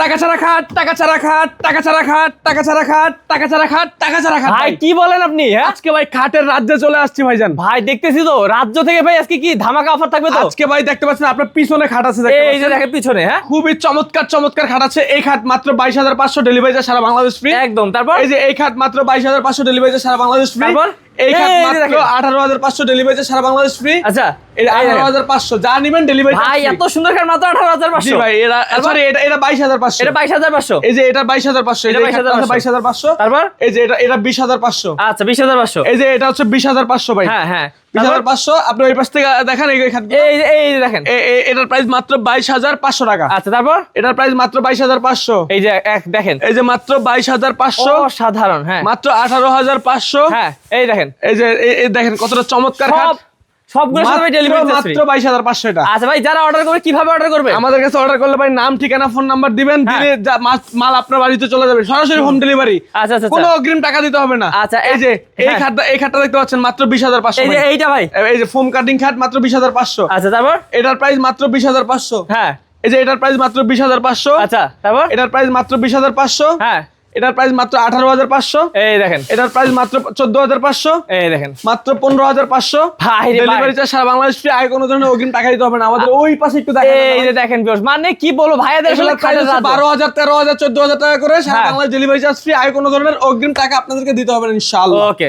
টাকা ছাড়া খাট টাকা ছাড়া খাট টাকা ছাড়া খাট টাকা ছাড়া খাট টাকা ছাড়া খাট টাকা ছাড়া খাট ভাই কি বলেন আপনি হ্যাঁ? আজকে ভাই খাটের রাজ্যে চলে আসছি ভাইজান। ভাই দেখতেছি তো রাজ্য থেকে ভাই আজকে কি ধামাকা অফার থাকবে তো? আজকে ভাই দেখতে পাচ্ছেন আপনার পিছনে খাট আছে এই যে? দেখেন পিছনে হ্যাঁ? খুবই চমৎকার চমৎকার খাট আছে। এই খাট মাত্র বাইশ হাজার পাঁচশো ডেলিভারি সারা বাংলাদেশ ফ্রি একদম তারপর? এই যে এই খাট মাত্র বাইশ হাজার পাঁচশো ডেলিভারি সারা বাংলাদেশ ফ্রি? এই মাত্র ডেলিভারি সারা বাংলাদেশ ফ্রি আচ্ছা এটা যা নিবেন ডেলিভারি ভাই এত সুন্দর মাত্র জি ভাই সরি এটা এটা এটা এই যে এটা বাইশ হাজার পাঁচশো এটা 22,500 বাইশ হাজার পাঁচশো তারপর এই যে এটা এটা বিশ হাজার পাঁচশো আচ্ছা বিশ হাজার পাঁচশো এই যে এটা হচ্ছে বিশ হাজার পাঁচশো ভাই হ্যাঁ হ্যাঁ আপনি ওই পাশ থেকে দেখেন এই এই দেখেন এটার প্রাইস মাত্র বাইশ হাজার পাঁচশো টাকা আচ্ছা তারপর এটার প্রাইস মাত্র বাইশ হাজার পাঁচশো এই যে এক দেখেন এই যে মাত্র বাইশ হাজার পাঁচশো সাধারণ হ্যাঁ মাত্র আঠারো হাজার পাঁচশো হ্যাঁ এই দেখেন এই যে এই- এই দেখেন কতটা চমৎকার খাট। ডেলিভারি মাত্র আচ্ছা ভাই যারা অর্ডার করবে কীভাবে অর্ডার করবে? আমাদের কাছে অর্ডার করলে ভাই নাম ঠিকানা ফোন নাম্বার দিবেন হ্যাঁ। দিলে মাল আপনার বাড়িতে চলে যাবে। সরাসরি হোম ডেলিভারি আচ্ছা আচ্ছা কোনো। অগ্রিম টাকা দিতে হবে না। আচ্ছা, এই যে এই হ্যাঁ। খাটটা এই খাটটা দেখতে পাচ্ছেন মাত্র বিশ হাজার পাঁচশো এই যে এইটা ভাই। এই যে ফোম কাটিং খাট মাত্র বিশ হাজার পাঁচশো। আচ্ছা তারপর? এটার প্রাইস মাত্র বিশ হাজার পাঁচশো। হ্যাঁ। এই যে এটার প্রাইস মাত্র বিশ হাজার পাঁচশো। আচ্ছা তারপর? এটার প্রাইস মাত্র বিশ হাজার পাঁচশো। হ্যাঁ। এটার প্রাইস মাত্র আঠারো হাজার পাঁচশো। এই দেখেন। এটার প্রাইস মাত্র চোদ্দ হাজার পাঁচশো। এই দেখেন। মাত্র পনেরো হাজার পাঁচশো। ডেলিভারি চার্জ সারা বাংলাদেশ ফ্রি আয় কোনো ধরনের অগ্রিম টাকা দিতে হবে না। আমাদের ওই পাশে একটু দেখা এই যে দেখেন মানে কি বলব ভাইয়াদের। বারো হাজার তেরো হাজার চোদ্দ হাজার টাকা করে সারা হ্যাঁ। বাংলাদেশ ডেলিভারি চার্জ ফ্রি আয় কোনো ধরনের অগ্রিম টাকা আপনাদেরকে দিতে হবে না ইনশাআল্লাহ। ওকে